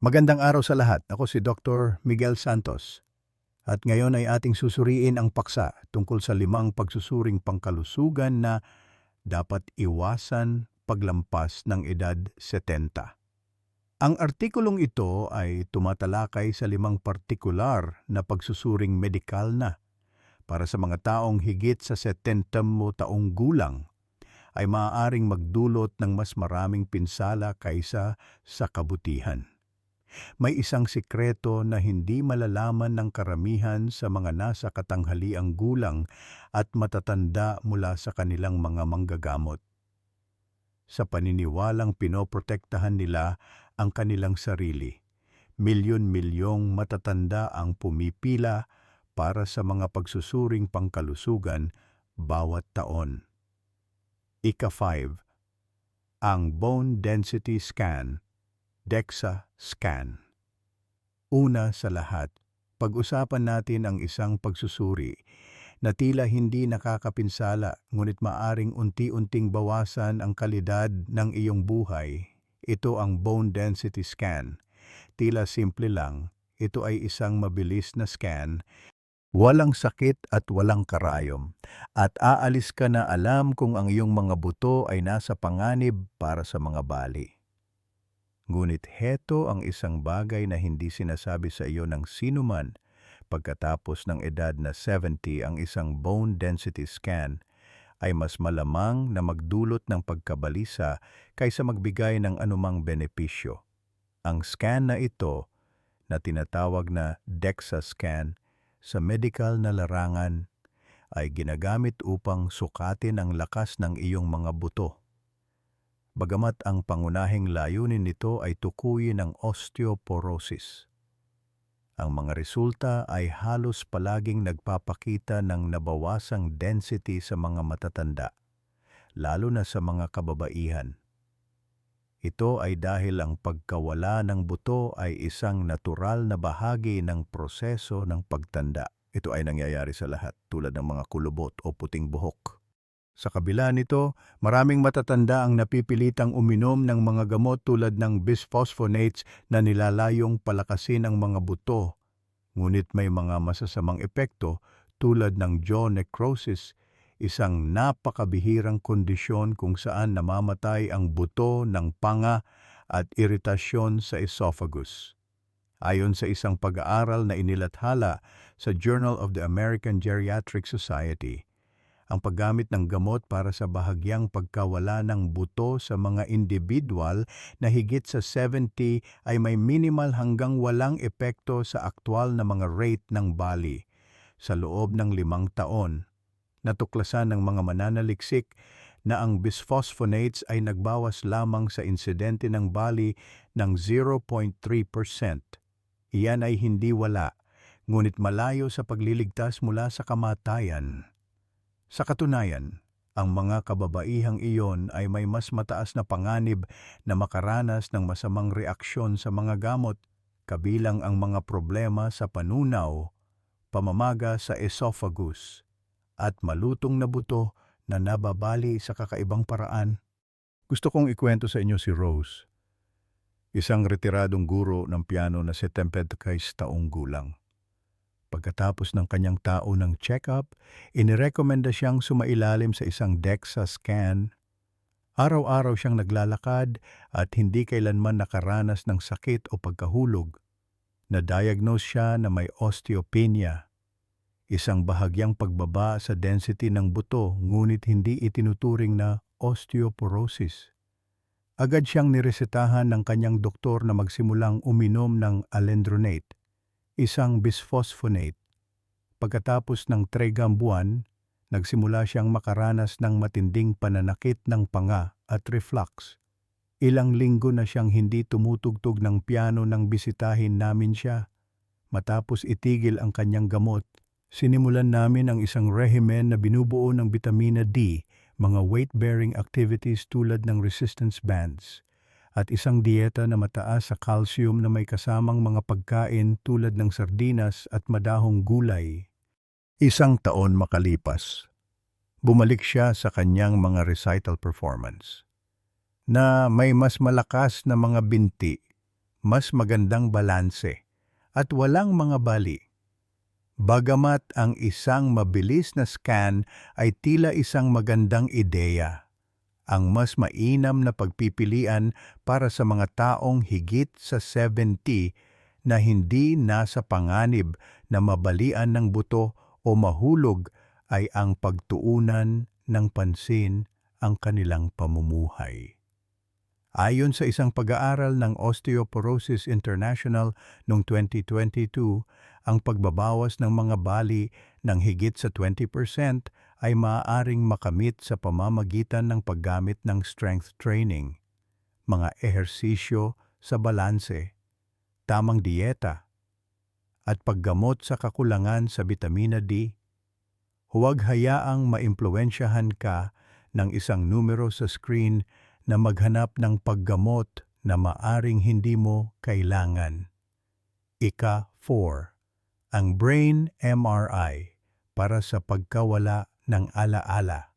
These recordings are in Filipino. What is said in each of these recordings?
Magandang araw sa lahat. Ako si Dr. Miguel Santos. At ngayon ay ating susuriin ang paksa tungkol sa limang pagsusuring pangkalusugan na dapat iwasan paglampas ng edad 70. Ang artikulong ito ay tumatalakay sa limang partikular na pagsusuring medikal na para sa mga taong higit sa 70 mo taong gulang ay maaaring magdulot ng mas maraming pinsala kaysa sa kabutihan. May isang sikreto na hindi malalaman ng karamihan sa mga nasa katanghaliang gulang at matatanda mula sa kanilang mga manggagamot. Sa paniniwalang pinoprotektahan nila ang kanilang sarili, milyon-milyong matatanda ang pumipila para sa mga pagsusuring pangkalusugan bawat taon. Ika-5 Ang Bone Density Scan DEXA scan. Una sa lahat, pag-usapan natin ang isang pagsusuri na tila hindi nakakapinsala ngunit maaring unti-unting bawasan ang kalidad ng iyong buhay. Ito ang bone density scan. Tila simple lang, ito ay isang mabilis na scan Walang sakit at walang karayom. At aalis ka na alam kung ang iyong mga buto ay nasa panganib para sa mga bali. Ngunit heto ang isang bagay na hindi sinasabi sa iyo ng sinuman pagkatapos ng edad na 70 ang isang bone density scan ay mas malamang na magdulot ng pagkabalisa kaysa magbigay ng anumang benepisyo. Ang scan na ito na tinatawag na DEXA scan sa medical na larangan ay ginagamit upang sukatin ang lakas ng iyong mga buto. Bagamat ang pangunahing layunin nito ay tukuyin ang osteoporosis. Ang mga resulta ay halos palaging nagpapakita ng nabawasang density sa mga matatanda, lalo na sa mga kababaihan. Ito ay dahil ang pagkawala ng buto ay isang natural na bahagi ng proseso ng pagtanda. Ito ay nangyayari sa lahat tulad ng mga kulubot o puting buhok. Sa kabila nito, maraming matatanda ang napipilitang uminom ng mga gamot tulad ng bisphosphonates na nilalayong palakasin ang mga buto. Ngunit may mga masasamang epekto tulad ng jaw necrosis isang napakabihirang kondisyon kung saan namamatay ang buto ng panga at iritasyon sa esophagus. Ayon sa isang pag-aaral na inilathala sa Journal of the American Geriatric Society, ang paggamit ng gamot para sa bahagyang pagkawala ng buto sa mga individual na higit sa 70 ay may minimal hanggang walang epekto sa aktwal na mga rate ng bali sa loob ng limang taon natuklasan ng mga mananaliksik na ang bisphosphonates ay nagbawas lamang sa insidente ng bali ng 0.3%. Iyan ay hindi wala, ngunit malayo sa pagliligtas mula sa kamatayan. Sa katunayan, ang mga kababaihang iyon ay may mas mataas na panganib na makaranas ng masamang reaksyon sa mga gamot, kabilang ang mga problema sa panunaw, pamamaga sa esophagus, at malutong na buto na nababali sa kakaibang paraan. Gusto kong ikwento sa inyo si Rose, isang retiradong guro ng piano na 70 taong gulang. Pagkatapos ng kanyang tao ng check-up, inirekomenda siyang sumailalim sa isang DEXA scan. Araw-araw siyang naglalakad at hindi kailanman nakaranas ng sakit o pagkahulog. Na-diagnose siya na may osteopenia, isang bahagyang pagbaba sa density ng buto ngunit hindi itinuturing na osteoporosis. Agad siyang niresetahan ng kanyang doktor na magsimulang uminom ng alendronate, isang bisphosphonate. Pagkatapos ng tregang buwan, nagsimula siyang makaranas ng matinding pananakit ng panga at reflux. Ilang linggo na siyang hindi tumutugtog ng piano nang bisitahin namin siya. Matapos itigil ang kanyang gamot, Sinimulan namin ang isang regimen na binubuo ng vitamina D, mga weight-bearing activities tulad ng resistance bands, at isang dieta na mataas sa calcium na may kasamang mga pagkain tulad ng sardinas at madahong gulay. Isang taon makalipas, bumalik siya sa kanyang mga recital performance na may mas malakas na mga binti, mas magandang balanse at walang mga bali. Bagamat ang isang mabilis na scan ay tila isang magandang ideya, ang mas mainam na pagpipilian para sa mga taong higit sa 70 na hindi nasa panganib na mabalian ng buto o mahulog ay ang pagtuunan ng pansin ang kanilang pamumuhay. Ayon sa isang pag-aaral ng Osteoporosis International noong 2022, ang pagbabawas ng mga bali ng higit sa 20% ay maaaring makamit sa pamamagitan ng paggamit ng strength training, mga ehersisyo sa balanse, tamang dieta, at paggamot sa kakulangan sa bitamina D. Huwag hayaang maimpluwensyahan ka ng isang numero sa screen na maghanap ng paggamot na maaring hindi mo kailangan. Ika-4. Ang brain MRI para sa pagkawala ng alaala.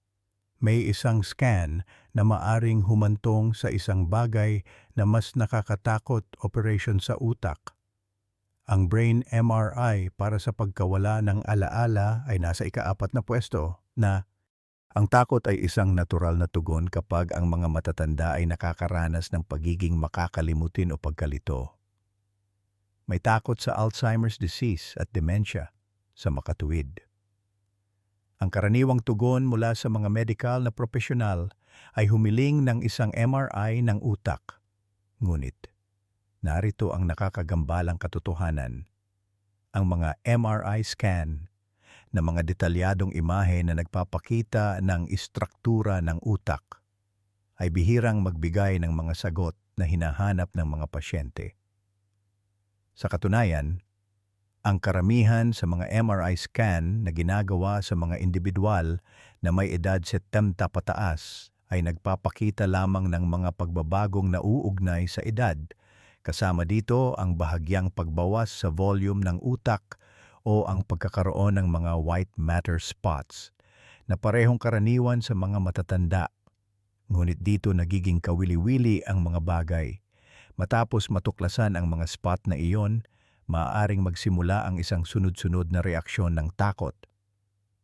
May isang scan na maaring humantong sa isang bagay na mas nakakatakot operation sa utak. Ang brain MRI para sa pagkawala ng alaala ay nasa ikaapat na pwesto na ang takot ay isang natural na tugon kapag ang mga matatanda ay nakakaranas ng pagiging makakalimutin o pagkalito. May takot sa Alzheimer's disease at dementia sa makatuwid. Ang karaniwang tugon mula sa mga medical na profesional ay humiling ng isang MRI ng utak. Ngunit, narito ang nakakagambalang katotohanan. Ang mga MRI scan na mga detalyadong imahe na nagpapakita ng istruktura ng utak ay bihirang magbigay ng mga sagot na hinahanap ng mga pasyente. Sa katunayan, ang karamihan sa mga MRI scan na ginagawa sa mga individual na may edad 70 pataas ay nagpapakita lamang ng mga pagbabagong nauugnay sa edad, kasama dito ang bahagyang pagbawas sa volume ng utak o ang pagkakaroon ng mga white matter spots na parehong karaniwan sa mga matatanda. Ngunit dito nagiging kawili-wili ang mga bagay. Matapos matuklasan ang mga spot na iyon, maaaring magsimula ang isang sunod-sunod na reaksyon ng takot,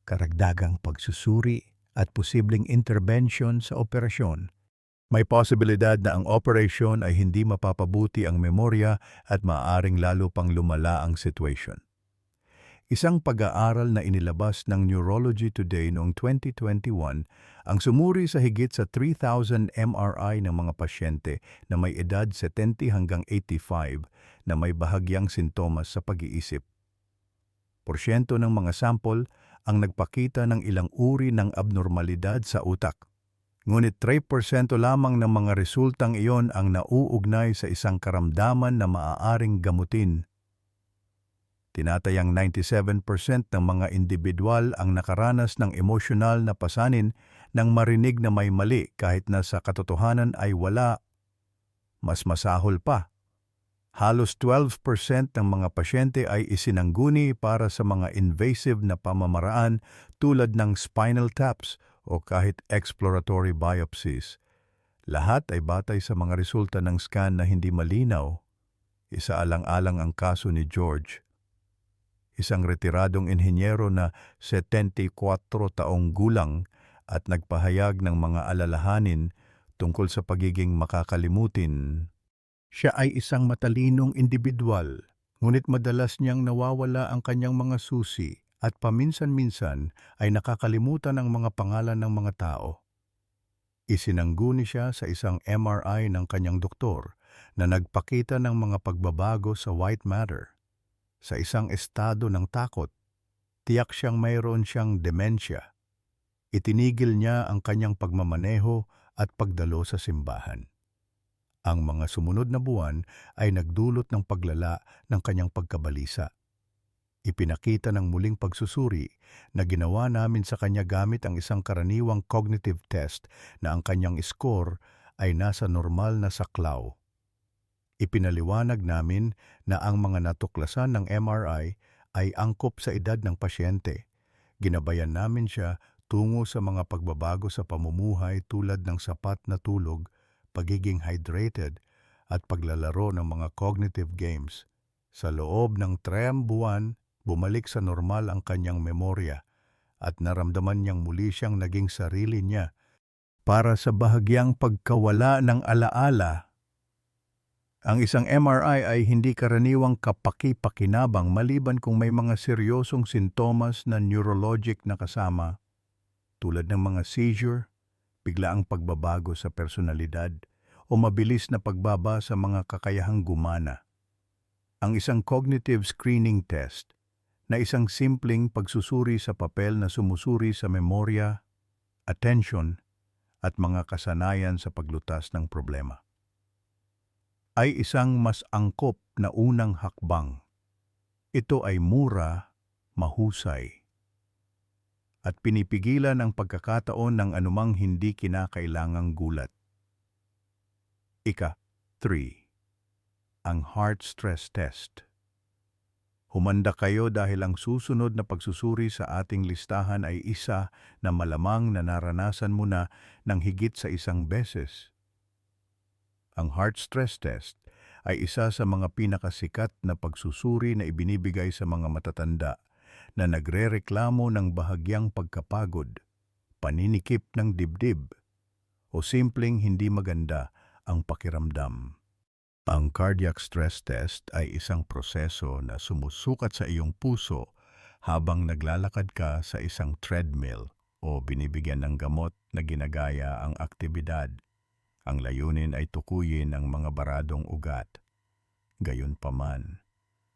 karagdagang pagsusuri at posibleng intervention sa operasyon. May posibilidad na ang operasyon ay hindi mapapabuti ang memorya at maaaring lalo pang lumala ang situation. Isang pag-aaral na inilabas ng Neurology Today noong 2021 ang sumuri sa higit sa 3,000 MRI ng mga pasyente na may edad 70 hanggang 85 na may bahagyang sintomas sa pag-iisip. Porsyento ng mga sample ang nagpakita ng ilang uri ng abnormalidad sa utak. Ngunit 3% lamang ng mga resultang iyon ang nauugnay sa isang karamdaman na maaaring gamutin Tinatayang 97% ng mga individual ang nakaranas ng emosyonal na pasanin nang marinig na may mali kahit na sa katotohanan ay wala. Mas masahol pa. Halos 12% ng mga pasyente ay isinangguni para sa mga invasive na pamamaraan tulad ng spinal taps o kahit exploratory biopsies. Lahat ay batay sa mga resulta ng scan na hindi malinaw. Isaalang-alang ang kaso ni George isang retiradong inhenyero na 74 taong gulang at nagpahayag ng mga alalahanin tungkol sa pagiging makakalimutin. Siya ay isang matalinong individual, ngunit madalas niyang nawawala ang kanyang mga susi at paminsan-minsan ay nakakalimutan ang mga pangalan ng mga tao. Isinangguni siya sa isang MRI ng kanyang doktor na nagpakita ng mga pagbabago sa white matter sa isang estado ng takot, tiyak siyang mayroon siyang demensya. Itinigil niya ang kanyang pagmamaneho at pagdalo sa simbahan. Ang mga sumunod na buwan ay nagdulot ng paglala ng kanyang pagkabalisa. Ipinakita ng muling pagsusuri na ginawa namin sa kanya gamit ang isang karaniwang cognitive test na ang kanyang score ay nasa normal na saklaw. Ipinaliwanag namin na ang mga natuklasan ng MRI ay angkop sa edad ng pasyente. Ginabayan namin siya tungo sa mga pagbabago sa pamumuhay tulad ng sapat na tulog, pagiging hydrated, at paglalaro ng mga cognitive games. Sa loob ng trem buwan, bumalik sa normal ang kanyang memorya at naramdaman niyang muli siyang naging sarili niya para sa bahagyang pagkawala ng alaala. Ang isang MRI ay hindi karaniwang kapaki-pakinabang maliban kung may mga seryosong sintomas na neurologic na kasama tulad ng mga seizure, biglaang pagbabago sa personalidad o mabilis na pagbaba sa mga kakayahang gumana. Ang isang cognitive screening test na isang simpleng pagsusuri sa papel na sumusuri sa memorya, attention, at mga kasanayan sa paglutas ng problema ay isang mas angkop na unang hakbang. Ito ay mura, mahusay, at pinipigilan ang pagkakataon ng anumang hindi kinakailangang gulat. Ika, 3. Ang Heart Stress Test Humanda kayo dahil ang susunod na pagsusuri sa ating listahan ay isa na malamang na naranasan mo na ng higit sa isang beses. Ang heart stress test ay isa sa mga pinakasikat na pagsusuri na ibinibigay sa mga matatanda na nagrereklamo ng bahagyang pagkapagod, paninikip ng dibdib, o simpleng hindi maganda ang pakiramdam. Ang cardiac stress test ay isang proseso na sumusukat sa iyong puso habang naglalakad ka sa isang treadmill o binibigyan ng gamot na ginagaya ang aktibidad ang layunin ay tukuyin ang mga baradong ugat. Gayunpaman,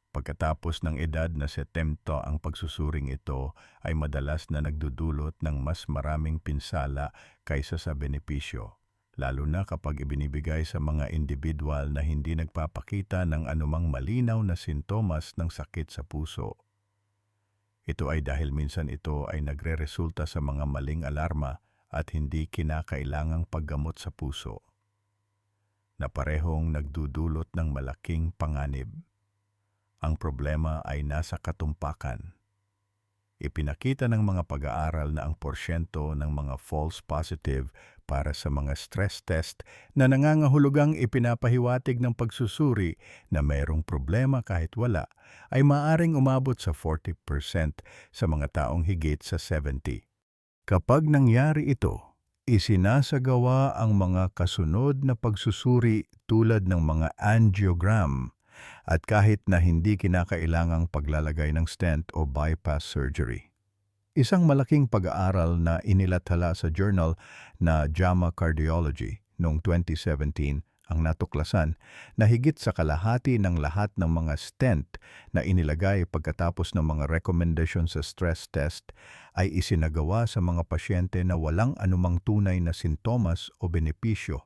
pagkatapos ng edad na setemto ang pagsusuring ito ay madalas na nagdudulot ng mas maraming pinsala kaysa sa benepisyo, lalo na kapag ibinibigay sa mga individual na hindi nagpapakita ng anumang malinaw na sintomas ng sakit sa puso. Ito ay dahil minsan ito ay nagre-resulta sa mga maling alarma at hindi kinakailangang paggamot sa puso na parehong nagdudulot ng malaking panganib. Ang problema ay nasa katumpakan. Ipinakita ng mga pag-aaral na ang porsyento ng mga false positive para sa mga stress test na nangangahulugang ipinapahiwatig ng pagsusuri na mayroong problema kahit wala ay maaring umabot sa 40% sa mga taong higit sa 70. Kapag nangyari ito, isinasagawa ang mga kasunod na pagsusuri tulad ng mga angiogram at kahit na hindi kinakailangang paglalagay ng stent o bypass surgery. Isang malaking pag-aaral na inilathala sa journal na JAMA Cardiology noong 2017 ang natuklasan na higit sa kalahati ng lahat ng mga stent na inilagay pagkatapos ng mga recommendation sa stress test ay isinagawa sa mga pasyente na walang anumang tunay na sintomas o benepisyo.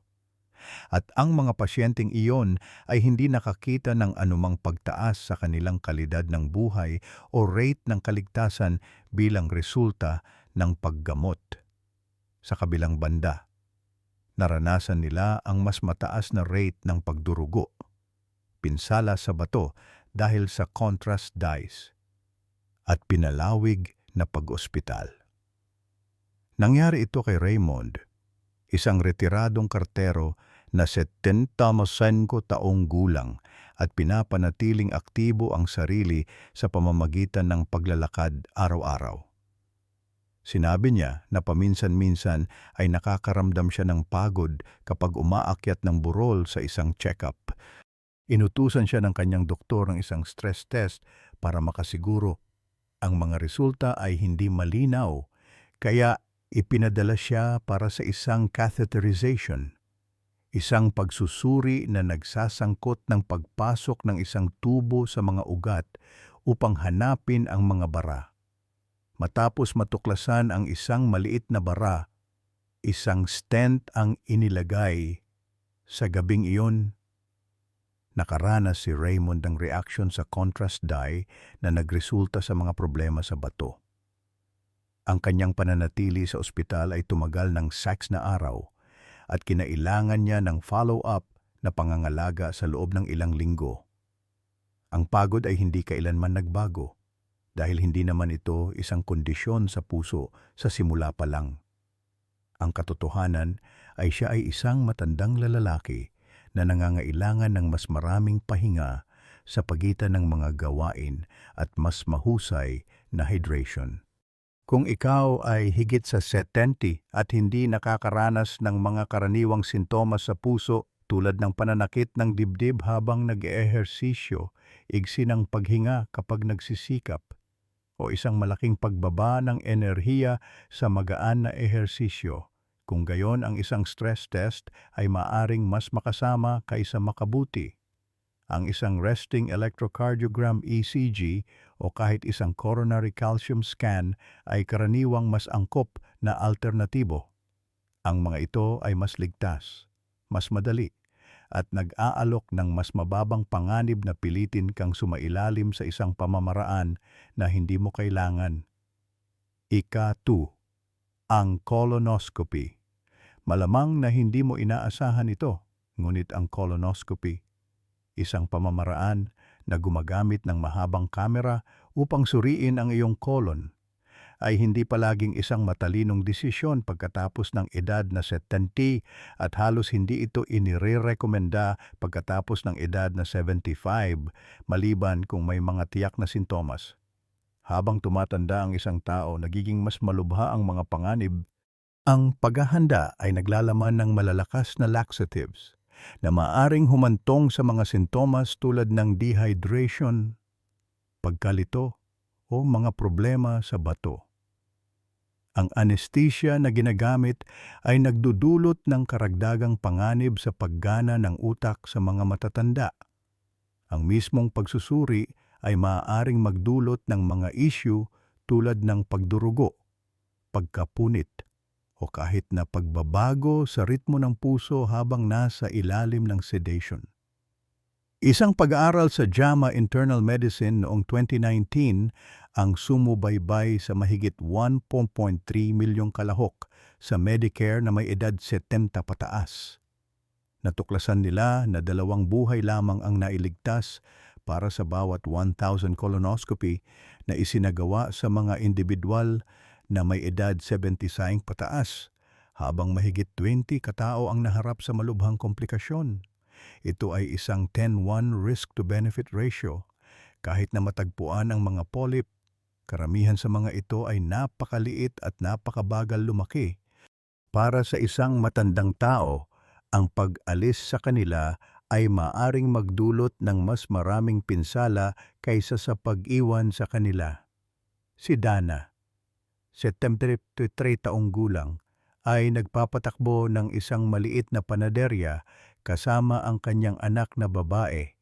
At ang mga pasyenteng iyon ay hindi nakakita ng anumang pagtaas sa kanilang kalidad ng buhay o rate ng kaligtasan bilang resulta ng paggamot. Sa kabilang banda, naranasan nila ang mas mataas na rate ng pagdurugo, pinsala sa bato dahil sa contrast dyes, at pinalawig na pag-ospital. Nangyari ito kay Raymond, isang retiradong kartero na 75 taong gulang at pinapanatiling aktibo ang sarili sa pamamagitan ng paglalakad araw-araw. Sinabi niya na paminsan-minsan ay nakakaramdam siya ng pagod kapag umaakyat ng burol sa isang check-up. Inutusan siya ng kanyang doktor ng isang stress test para makasiguro ang mga resulta ay hindi malinaw, kaya ipinadala siya para sa isang catheterization, isang pagsusuri na nagsasangkot ng pagpasok ng isang tubo sa mga ugat upang hanapin ang mga bara. Matapos matuklasan ang isang maliit na bara, isang stent ang inilagay. Sa gabing iyon, nakaranas si Raymond ng reaction sa contrast dye na nagresulta sa mga problema sa bato. Ang kanyang pananatili sa ospital ay tumagal ng 6 na araw at kinailangan niya ng follow-up na pangangalaga sa loob ng ilang linggo. Ang pagod ay hindi kailanman nagbago dahil hindi naman ito isang kondisyon sa puso sa simula pa lang. Ang katotohanan ay siya ay isang matandang lalaki na nangangailangan ng mas maraming pahinga sa pagitan ng mga gawain at mas mahusay na hydration. Kung ikaw ay higit sa 70 at hindi nakakaranas ng mga karaniwang sintomas sa puso tulad ng pananakit ng dibdib habang nag-ehersisyo, igsi ng paghinga kapag nagsisikap, o isang malaking pagbaba ng enerhiya sa magaan na ehersisyo, kung gayon ang isang stress test ay maaring mas makasama kaysa makabuti. Ang isang resting electrocardiogram ECG o kahit isang coronary calcium scan ay karaniwang mas angkop na alternatibo. Ang mga ito ay mas ligtas, mas madali, at nag-aalok ng mas mababang panganib na pilitin kang sumailalim sa isang pamamaraan na hindi mo kailangan. Ika-2. Ang colonoscopy. Malamang na hindi mo inaasahan ito, ngunit ang colonoscopy, isang pamamaraan na gumagamit ng mahabang kamera upang suriin ang iyong colon, ay hindi palaging isang matalinong desisyon pagkatapos ng edad na 70 at halos hindi ito inire-rekomenda pagkatapos ng edad na 75 maliban kung may mga tiyak na sintomas. Habang tumatanda ang isang tao, nagiging mas malubha ang mga panganib. Ang paghahanda ay naglalaman ng malalakas na laxatives na maaring humantong sa mga sintomas tulad ng dehydration, pagkalito, o mga problema sa bato. Ang anesthesia na ginagamit ay nagdudulot ng karagdagang panganib sa paggana ng utak sa mga matatanda. Ang mismong pagsusuri ay maaaring magdulot ng mga issue tulad ng pagdurugo, pagkapunit, o kahit na pagbabago sa ritmo ng puso habang nasa ilalim ng sedation. Isang pag-aaral sa JAMA Internal Medicine noong 2019 ang sumubaybay sa mahigit 1.3 milyong kalahok sa Medicare na may edad 70 pataas. Natuklasan nila na dalawang buhay lamang ang nailigtas para sa bawat 1,000 colonoscopy na isinagawa sa mga individual na may edad 75 pataas, habang mahigit 20 katao ang naharap sa malubhang komplikasyon. Ito ay isang 10-1 risk-to-benefit ratio. Kahit na matagpuan ang mga polyp, karamihan sa mga ito ay napakaliit at napakabagal lumaki. Para sa isang matandang tao, ang pag-alis sa kanila ay maaring magdulot ng mas maraming pinsala kaysa sa pag-iwan sa kanila. Si Dana, 73 taong gulang, ay nagpapatakbo ng isang maliit na panaderya kasama ang kanyang anak na babae.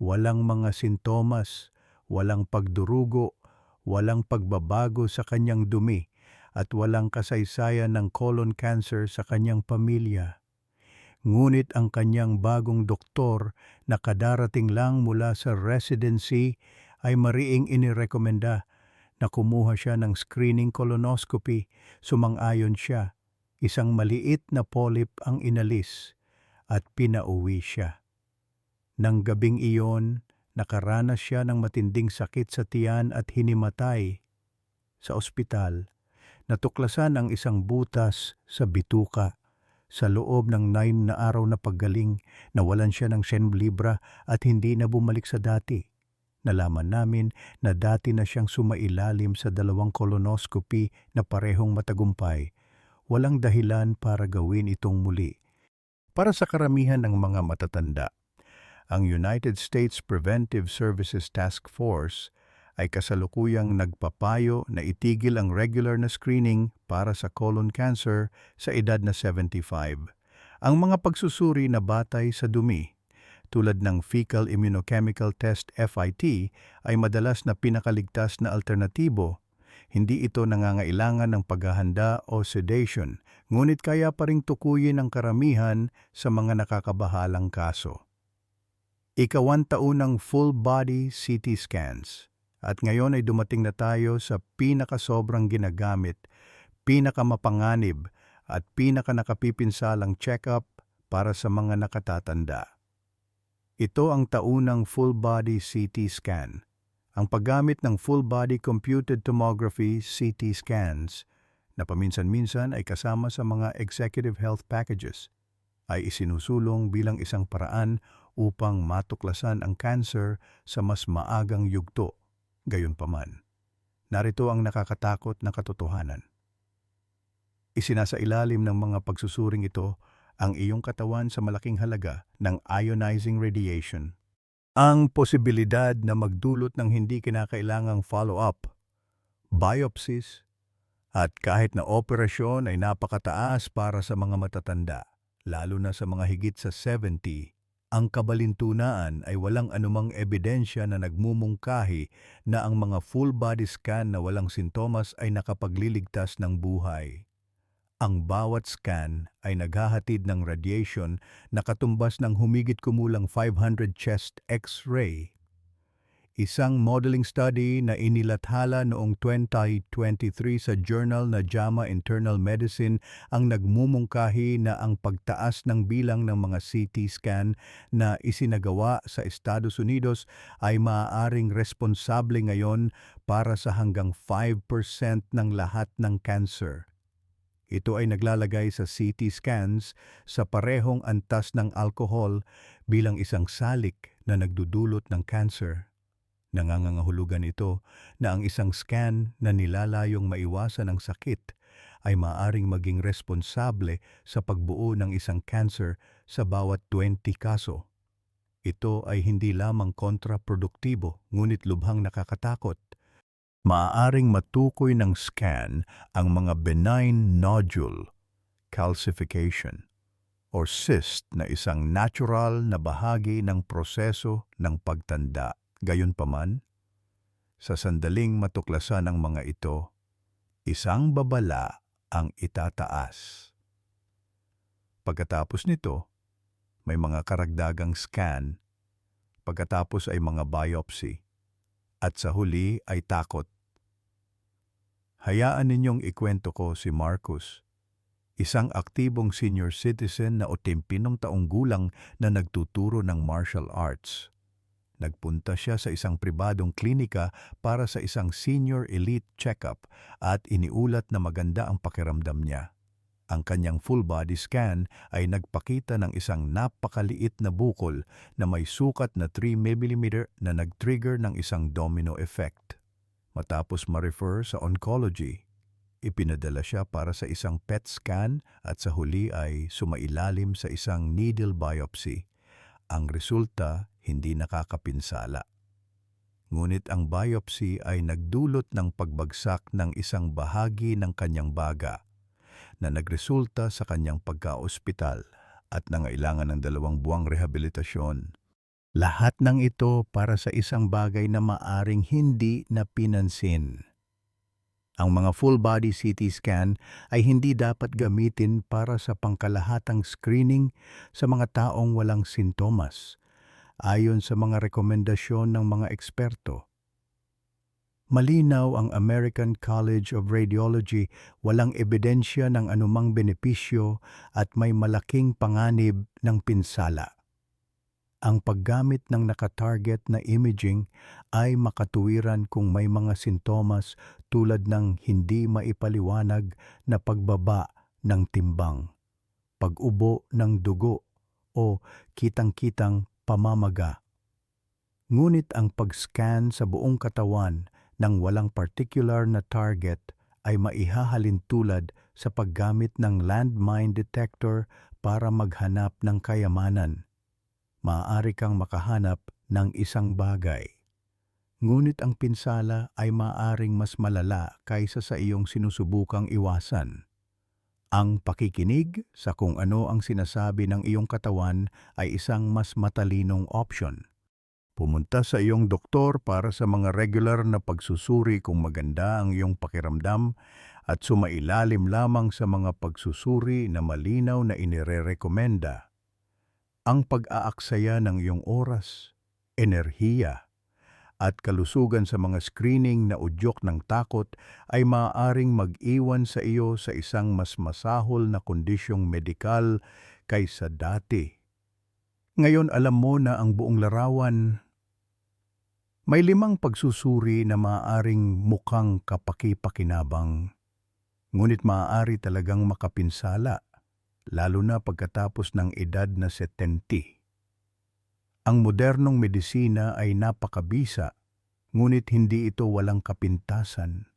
Walang mga sintomas, walang pagdurugo, walang pagbabago sa kanyang dumi, at walang kasaysayan ng colon cancer sa kanyang pamilya. Ngunit ang kanyang bagong doktor na kadarating lang mula sa residency ay mariing inirekomenda na kumuha siya ng screening colonoscopy, sumang-ayon siya. Isang maliit na polyp ang inalis at pinauwi siya. Nang gabing iyon, nakaranas siya ng matinding sakit sa tiyan at hinimatay. Sa ospital, natuklasan ang isang butas sa bituka. Sa loob ng nine na araw na paggaling, nawalan siya ng Shen Libra at hindi na bumalik sa dati. Nalaman namin na dati na siyang sumailalim sa dalawang colonoscopy na parehong matagumpay. Walang dahilan para gawin itong muli para sa karamihan ng mga matatanda. Ang United States Preventive Services Task Force ay kasalukuyang nagpapayo na itigil ang regular na screening para sa colon cancer sa edad na 75. Ang mga pagsusuri na batay sa dumi tulad ng fecal immunochemical test FIT ay madalas na pinakaligtas na alternatibo hindi ito nangangailangan ng paghahanda o sedation, ngunit kaya pa ring tukuyin ang karamihan sa mga nakakabahalang kaso. Ikawan taunang full-body CT scans at ngayon ay dumating na tayo sa pinakasobrang ginagamit, pinakamapanganib at pinakanakapipinsalang check-up para sa mga nakatatanda. Ito ang taunang full-body CT scan ang paggamit ng full-body computed tomography CT scans na paminsan-minsan ay kasama sa mga executive health packages ay isinusulong bilang isang paraan upang matuklasan ang cancer sa mas maagang yugto. Gayunpaman, narito ang nakakatakot na katotohanan. Isinasailalim ng mga pagsusuring ito ang iyong katawan sa malaking halaga ng ionizing radiation. Ang posibilidad na magdulot ng hindi kinakailangang follow-up, biopsies, at kahit na operasyon ay napakataas para sa mga matatanda, lalo na sa mga higit sa 70, ang kabalintunaan ay walang anumang ebidensya na nagmumungkahi na ang mga full body scan na walang sintomas ay nakapagliligtas ng buhay. Ang bawat scan ay naghahatid ng radiation na katumbas ng humigit kumulang 500 chest x-ray isang modeling study na inilathala noong 2023 sa journal na JAMA Internal Medicine ang nagmumungkahi na ang pagtaas ng bilang ng mga CT scan na isinagawa sa Estados Unidos ay maaaring responsable ngayon para sa hanggang 5% ng lahat ng cancer. Ito ay naglalagay sa CT scans sa parehong antas ng alkohol bilang isang salik na nagdudulot ng cancer. Nangangahulugan ito na ang isang scan na nilalayong maiwasan ang sakit ay maaring maging responsable sa pagbuo ng isang cancer sa bawat 20 kaso. Ito ay hindi lamang kontraproduktibo ngunit lubhang nakakatakot. Maaaring matukoy ng scan ang mga benign nodule, calcification, or cyst na isang natural na bahagi ng proseso ng pagtanda. Gayunpaman, sa sandaling matuklasan ang mga ito, isang babala ang itataas. Pagkatapos nito, may mga karagdagang scan, pagkatapos ay mga biopsy, at sa huli ay takot. Hayaan ninyong ikwento ko si Marcus, isang aktibong senior citizen na otimpinong taong gulang na nagtuturo ng martial arts. Nagpunta siya sa isang pribadong klinika para sa isang senior elite checkup at iniulat na maganda ang pakiramdam niya. Ang kanyang full body scan ay nagpakita ng isang napakaliit na bukol na may sukat na 3 mm na nag-trigger ng isang domino effect. Matapos ma-refer sa oncology, ipinadala siya para sa isang PET scan at sa huli ay sumailalim sa isang needle biopsy. Ang resulta hindi nakakapinsala. Ngunit ang biopsy ay nagdulot ng pagbagsak ng isang bahagi ng kanyang baga na nagresulta sa kanyang pagka-ospital at nangailangan ng dalawang buwang rehabilitasyon. Lahat ng ito para sa isang bagay na maaring hindi na pinansin. Ang mga full-body CT scan ay hindi dapat gamitin para sa pangkalahatang screening sa mga taong walang sintomas ayon sa mga rekomendasyon ng mga eksperto. Malinaw ang American College of Radiology walang ebidensya ng anumang benepisyo at may malaking panganib ng pinsala. Ang paggamit ng nakatarget na imaging ay makatuwiran kung may mga sintomas tulad ng hindi maipaliwanag na pagbaba ng timbang, pag-ubo ng dugo o kitang-kitang pamamaga. Ngunit ang pag-scan sa buong katawan ng walang particular na target ay maihahalin tulad sa paggamit ng landmine detector para maghanap ng kayamanan maaari kang makahanap ng isang bagay. Ngunit ang pinsala ay maaring mas malala kaysa sa iyong sinusubukang iwasan. Ang pakikinig sa kung ano ang sinasabi ng iyong katawan ay isang mas matalinong option. Pumunta sa iyong doktor para sa mga regular na pagsusuri kung maganda ang iyong pakiramdam at sumailalim lamang sa mga pagsusuri na malinaw na inirerekomenda ang pag-aaksaya ng iyong oras, enerhiya, at kalusugan sa mga screening na udyok ng takot ay maaaring mag-iwan sa iyo sa isang mas masahol na kondisyong medikal kaysa dati. Ngayon alam mo na ang buong larawan may limang pagsusuri na maaaring mukhang kapaki-pakinabang, ngunit maaari talagang makapinsala lalo na pagkatapos ng edad na 70. Ang modernong medisina ay napakabisa, ngunit hindi ito walang kapintasan.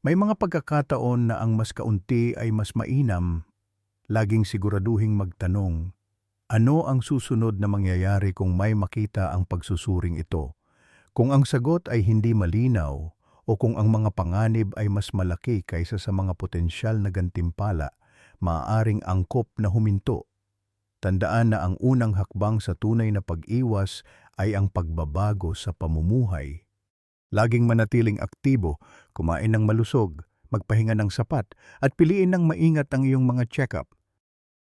May mga pagkakataon na ang mas kaunti ay mas mainam, laging siguraduhing magtanong, ano ang susunod na mangyayari kung may makita ang pagsusuring ito? Kung ang sagot ay hindi malinaw o kung ang mga panganib ay mas malaki kaysa sa mga potensyal na gantimpala, maaaring angkop na huminto. Tandaan na ang unang hakbang sa tunay na pag-iwas ay ang pagbabago sa pamumuhay. Laging manatiling aktibo, kumain ng malusog, magpahinga ng sapat, at piliin ng maingat ang iyong mga check-up.